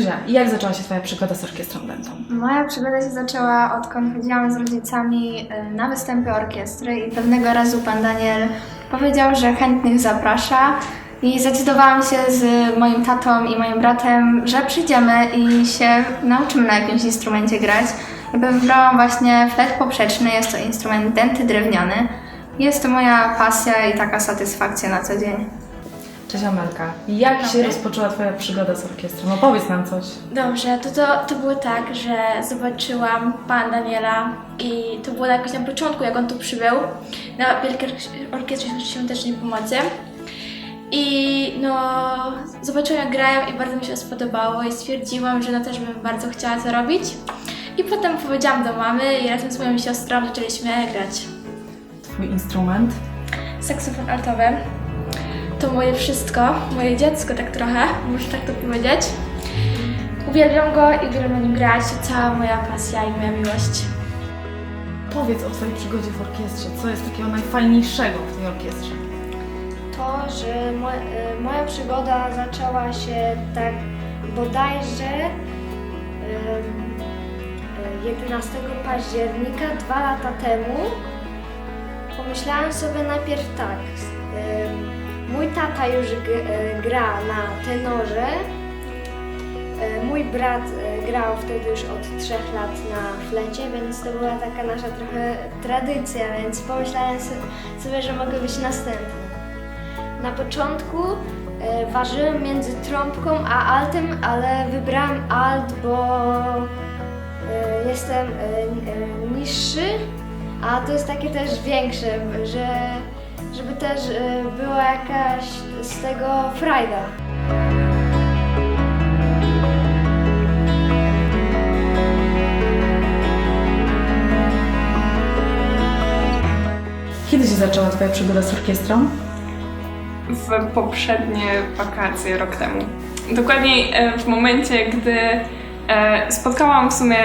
Zuzia, jak zaczęła się Twoja przygoda z orkiestrą dętą? Moja przygoda się zaczęła odkąd chodziłam z rodzicami y, na występy orkiestry i pewnego razu pan Daniel powiedział, że chętnych zaprasza i zdecydowałam się z moim tatą i moim bratem, że przyjdziemy i się nauczymy na jakimś instrumencie grać. I wybrałam właśnie flet poprzeczny, jest to instrument dęty drewniany. Jest to moja pasja i taka satysfakcja na co dzień. Cześć Amelka, jak się rozpoczęła Twoja przygoda z orkiestrą? Opowiedz nam coś. Dobrze, to, to, to było tak, że zobaczyłam pana Daniela i to było jakoś na początku, jak on tu przybył na Wielkiej Orkiestrze Świątecznej Pomocy. I no, zobaczyłam jak grają i bardzo mi się spodobało i stwierdziłam, że no też bym bardzo chciała to robić. I potem powiedziałam do mamy i razem z moją siostrą zaczęliśmy grać. Twój instrument? Saksofon altowy to moje wszystko, moje dziecko tak trochę, muszę tak to powiedzieć. Uwielbiam go i uwielbiam na nim grać, to cała moja pasja i moja miłość. Powiedz o Twojej przygodzie w orkiestrze. Co jest takiego najfajniejszego w tej orkiestrze? to, że mo- y, moja przygoda zaczęła się tak bodajże ym, y, 11 października, dwa lata temu. Pomyślałam sobie najpierw tak, ym, mój tata już y, gra na tenorze, y, mój brat y, grał wtedy już od trzech lat na flecie, więc to była taka nasza trochę tradycja, więc pomyślałem so- sobie, że mogę być następny. Na początku e, ważyłem między trąbką a altem, ale wybrałem alt, bo e, jestem e, e, niższy, a to jest takie też większe, że żeby też e, była jakaś z tego frajda. Kiedy się zaczęła Twoja przygoda z orkiestrą? w poprzednie wakacje rok temu. Dokładniej e, w momencie, gdy e, spotkałam w sumie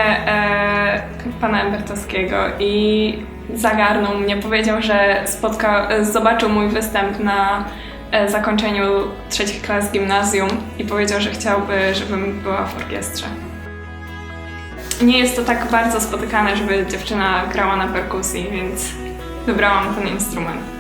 pana Embertowskiego i zagarnął mnie, powiedział, że spotka, zobaczył mój występ na e, zakończeniu trzecich klas gimnazjum i powiedział, że chciałby, żebym była w orkiestrze. Nie jest to tak bardzo spotykane, żeby dziewczyna grała na perkusji, więc wybrałam ten instrument.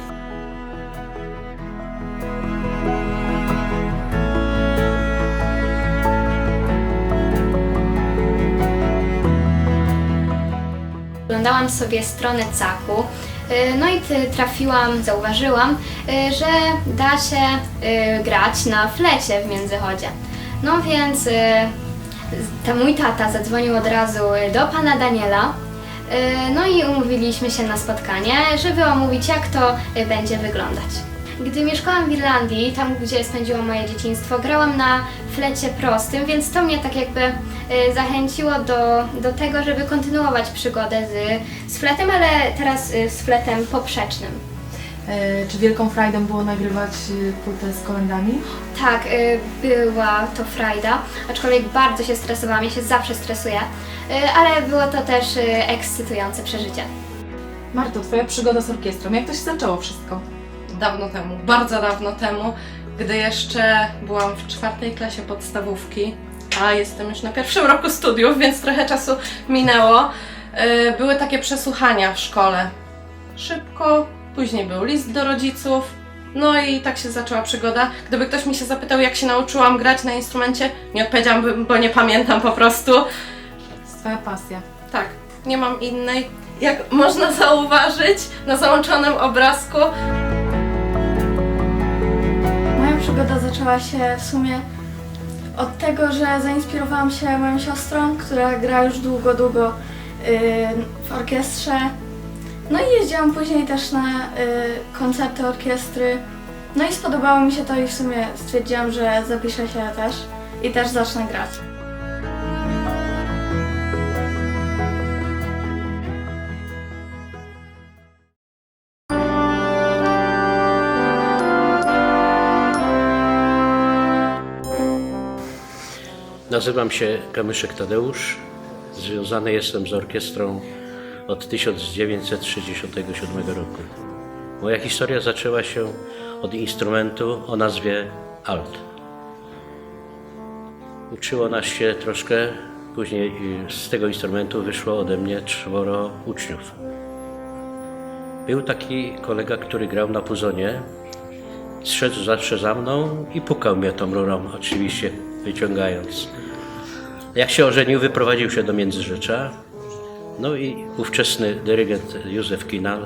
Oglądałam sobie stronę CAK-u, y, no i trafiłam, zauważyłam, y, że da się y, grać na flecie w Międzychodzie. No więc ta mój tata zadzwonił od razu do pana Daniela, no i umówiliśmy się na spotkanie, żeby omówić jak to będzie wyglądać. Gdy mieszkałam w Irlandii, tam gdzie spędziłam moje dzieciństwo, grałam na flecie prostym, więc to mnie tak jakby y, zachęciło do, do tego, żeby kontynuować przygodę z, z fletem, ale teraz y, z fletem poprzecznym. E, czy wielką frajdą było nagrywać e, płytę z kolendami? Tak, była to frajda, aczkolwiek bardzo się stresowałam, ja się zawsze stresuję, ale było to też ekscytujące przeżycie. Marto, Twoja przygoda z orkiestrą. Jak to się zaczęło wszystko? Dawno temu, bardzo dawno temu, gdy jeszcze byłam w czwartej klasie podstawówki, a jestem już na pierwszym roku studiów, więc trochę czasu minęło. Yy, Były takie przesłuchania w szkole. Szybko, później był list do rodziców. No i tak się zaczęła przygoda. Gdyby ktoś mi się zapytał, jak się nauczyłam grać na instrumencie, nie odpowiedziałam, bo nie pamiętam po prostu. Twoja pasja. Tak, nie mam innej. Jak można zauważyć na załączonym obrazku, przygoda zaczęła się w sumie od tego, że zainspirowałam się moją siostrą, która gra już długo, długo yy, w orkiestrze. No i jeździłam później też na yy, koncerty orkiestry. No i spodobało mi się to i w sumie stwierdziłam, że zapiszę się też i też zacznę grać. Nazywam się Kamyszek Tadeusz. Związany jestem z orkiestrą od 1967 roku. Moja historia zaczęła się od instrumentu o nazwie alt. uczyło nas się troszkę. Później z tego instrumentu wyszło ode mnie czworo uczniów. Był taki kolega, który grał na puzonie. Szedł zawsze za mną i pukał mnie tą rurą, oczywiście wyciągając. Jak się ożenił, wyprowadził się do Międzyrzecza. No i ówczesny dyrygent Józef Kinal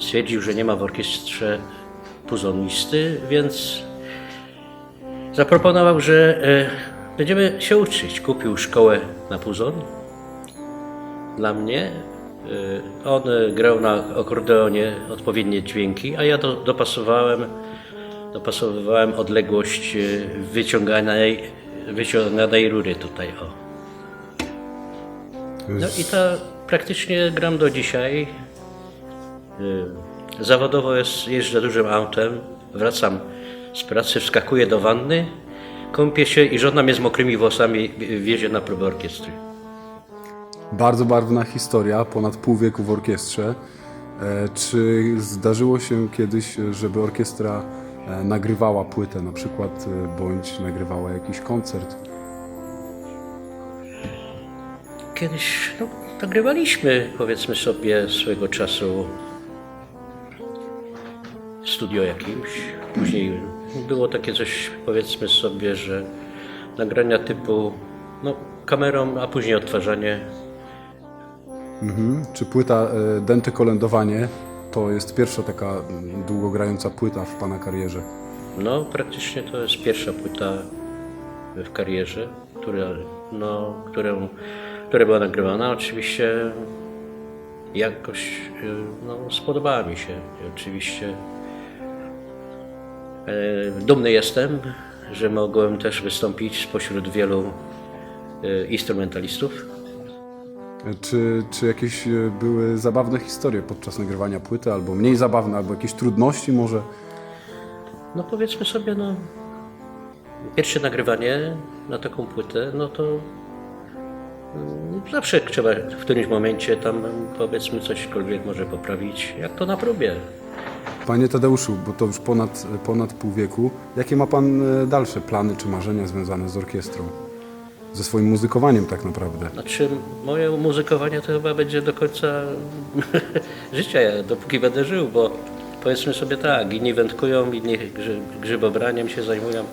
stwierdził, że nie ma w orkiestrze puzonisty, więc zaproponował, że e, będziemy się uczyć. Kupił szkołę na puzon dla mnie. E, on grał na akordeonie odpowiednie dźwięki, a ja do, dopasowałem, dopasowywałem odległość e, wyciąganej, wyciąganej rury tutaj. O. No i to praktycznie gram do dzisiaj. Y, Zawodowo jest, jeżdżę dużym autem, wracam z pracy, wskakuję do wanny, kąpię się i żona mnie z mokrymi włosami wiezie na próbę orkiestry. Bardzo barwna historia, ponad pół wieku w orkiestrze. E, Czy zdarzyło się kiedyś, żeby orkiestra nagrywała płytę na przykład, e, bądź nagrywała jakiś koncert? Kiedyś no, nagrywaliśmy, powiedzmy sobie, swego czasu studio jakimś. Później było takie coś, powiedzmy sobie, że nagrania typu no, kamerą, a później odtwarzanie Mhm. Czy płyta e, Denty Kolędowanie to jest pierwsza taka długogrająca płyta w Pana karierze? No, praktycznie to jest pierwsza płyta w karierze, która, no, którą, która była nagrywana. Oczywiście jakoś no, spodobała mi się. Oczywiście e, dumny jestem, że mogłem też wystąpić spośród wielu e, instrumentalistów. Czy, czy jakieś e, były zabawne historie podczas nagrywania płyty, albo mniej zabawne, albo jakieś trudności może? No powiedzmy sobie, no pierwsze nagrywanie na taką płytę, no to mm, zawsze trzeba w którymś momencie tam powiedzmy cośkolwiek może poprawić, jak to na próbie. Panie Tadeuszu, bo to już ponad, ponad pół wieku, jakie ma Pan e, dalsze plany czy marzenia związane z orkiestrą? Ze swoim muzykowaniem tak naprawdę. Znaczy moje muzykowanie to chyba będzie do końca życia, ja dopóki będę żył, bo powiedzmy sobie tak, inni wędkują, inni grzy, grzybobraniem się zajmują,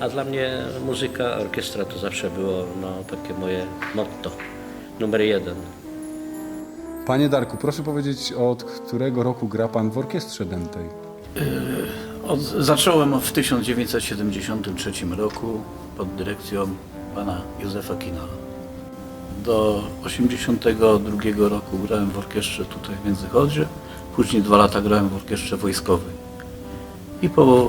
a dla mnie muzyka, orkiestra to zawsze było no, takie moje motto, numer jeden. Panie Darku, proszę powiedzieć, od którego roku gra Pan w orkiestrze dętej? Od, zacząłem w 1973 roku pod dyrekcją pana Józefa Kinala. Do 1982 roku grałem w orkiestrze tutaj w Międzychodzie, później dwa lata grałem w orkiestrze wojskowej. I po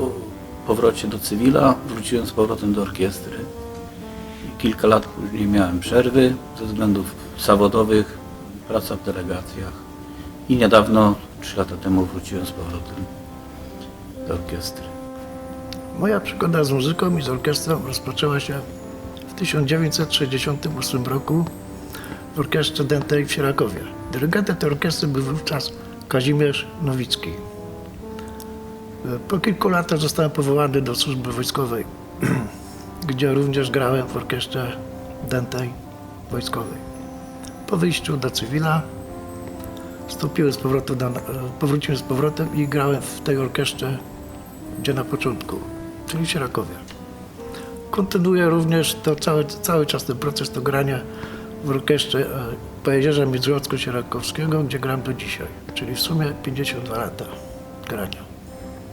powrocie do cywila wróciłem z powrotem do orkiestry. Kilka lat później miałem przerwy ze względów zawodowych, praca w delegacjach. I niedawno, trzy lata temu wróciłem z powrotem do orkiestry. Moja przygoda z muzyką i z orkiestrą rozpoczęła się w 1968 roku w orkiestrze dętej w Sierakowie. Dyrygentem tej orkiestry był wówczas Kazimierz Nowicki. Po kilku latach zostałem powołany do służby wojskowej, gdzie również grałem w orkiestrze dętej wojskowej. Po wyjściu do cywila wstąpiłem z powrotem powróciłem z powrotem i grałem w tej orkiestrze gdzie na początku, czyli w Sierakowie. Kontynuuję również to cały, cały czas ten proces do grania w orkiestrze e, Pojezierza Międzyrzecko-Sierakowskiego, gdzie gram do dzisiaj, czyli w sumie 52 lata grania.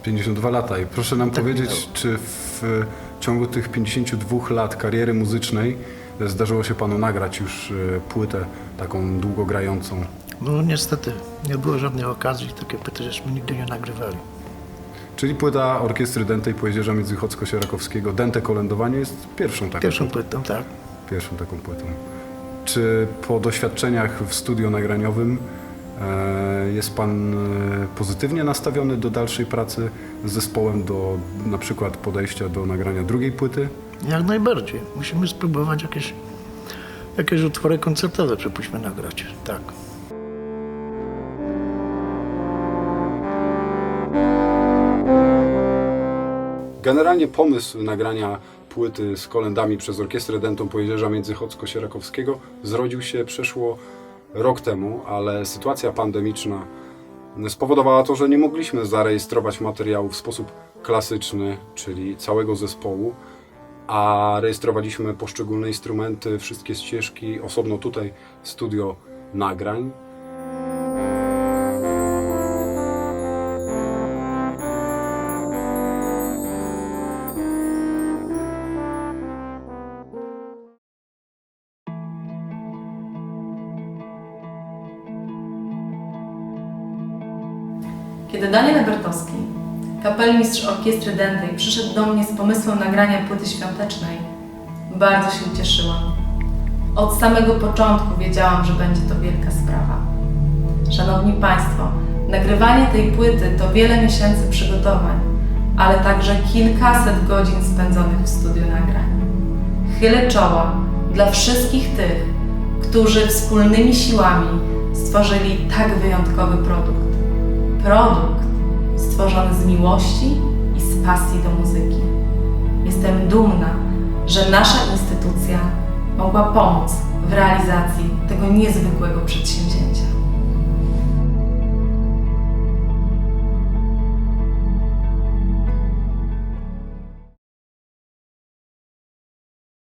52 lata. I proszę nam powiedzieć, czy w ciągu tych 52 lat kariery muzycznej zdarzyło się Panu nagrać już e, płytę taką długogrającą? No niestety nie było żadnej okazji, takie płyty żeśmy nigdy nie nagrywali. Czyli płyta Orkiestry Dętej Pojezierza Międzychodzko-Sierakowskiego Dęte Kolędowanie jest pierwszą taką, Pierwszą płytą, tak. pierwszą taką płytą. Czy po doświadczeniach w studio nagraniowym e, jest Pan e, pozytywnie nastawiony do dalszej pracy z zespołem, do na przykład podejścia do nagrania drugiej płyty? Jak najbardziej. Musimy spróbować jakieś, jakieś utwory koncertowe, przypuśćmy, nagrać. Tak. Generalnie pomysł nagrania płyty z kolendami przez Orkiestrę Dentą Pojezierza Międzychodzko-Sierakowskiego zrodził się przeszło rok temu, ale sytuacja pandemiczna spowodowała to, że nie mogliśmy zarejestrować materiału w sposób klasyczny, czyli całego zespołu, a rejestrowaliśmy poszczególne instrumenty, wszystkie ścieżki, osobno tutaj studio nagrań. Kiedy Daniel Ebertowski, kapelmistrz orkiestry dętej, przyszedł do mnie z pomysłem nagrania płyty świątecznej, bardzo się ucieszyłam. Od samego początku wiedziałam, że będzie to wielka sprawa. Szanowni Państwo, nagrywanie tej płyty to wiele miesięcy przygotowań, ale także kilkaset godzin spędzonych w studiu nagrań. Chylę czoła dla wszystkich tych, którzy wspólnymi siłami stworzyli tak wyjątkowy produkt. Produkt stworzony z miłości i z pasji do muzyki. Jestem dumna, że nasza instytucja mogła pomóc w realizacji tego niezwykłego przedsięwzięcia.